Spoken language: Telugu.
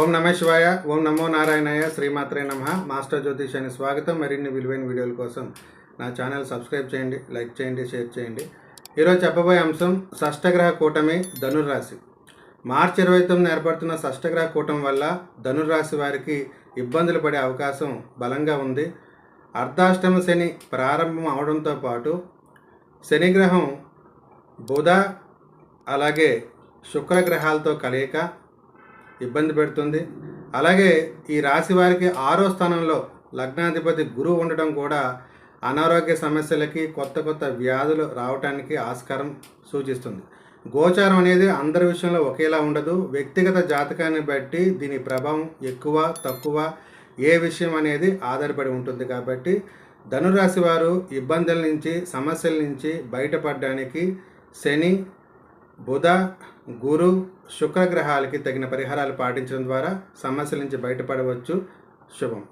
ఓం నమ శివాయ ఓం నమో నారాయణయ్య శ్రీమాత్రే నమ. మాస్టర్ జ్యోతిషాన్ని స్వాగతం. మరిన్ని విలువైన వీడియోల కోసం నా ఛానల్ సబ్స్క్రైబ్ చేయండి లైక్ చేయండి షేర్ చేయండి. ఈరోజు చెప్పబోయే అంశం షష్టగ్రహ కూటమి ధనుర్రాశి. మార్చి ఇరవై తొమ్మిది ఏర్పడుతున్న షష్టగ్రహ కూటం వల్ల ధనుర్రాశి వారికి ఇబ్బందులు పడే అవకాశం బలంగా ఉంది. అర్ధాష్టమ శని ప్రారంభం అవడంతో పాటు శనిగ్రహం బుధ అలాగే శుక్రగ్రహాలతో కలయిక ఇబ్బంది పెడుతుంది. అలాగే ఈ రాశి వారికి ఆరో స్థానంలో లగ్నాధిపతి గురువు ఉండడం కూడా అనారోగ్య సమస్యలకి కొత్త కొత్త వ్యాధులు రావటానికి ఆస్కారం సూచిస్తుంది. గోచారం అనేది అందరి విషయంలో ఒకేలా ఉండదు. వ్యక్తిగత జాతకాన్ని బట్టి దీని ప్రభావం ఎక్కువ తక్కువ ఏ విషయం అనేది ఆధారపడి ఉంటుంది కాబట్టి ధనురాశి వారు ఇబ్బందుల నుంచి సమస్యల నుంచి బయటపడడానికి శని బుధ గురు శుక్రగ్రహాలకి తగిన పరిహారాలు పాటించడం ద్వారా సమస్యల నుంచి బయటపడవచ్చు. శుభం.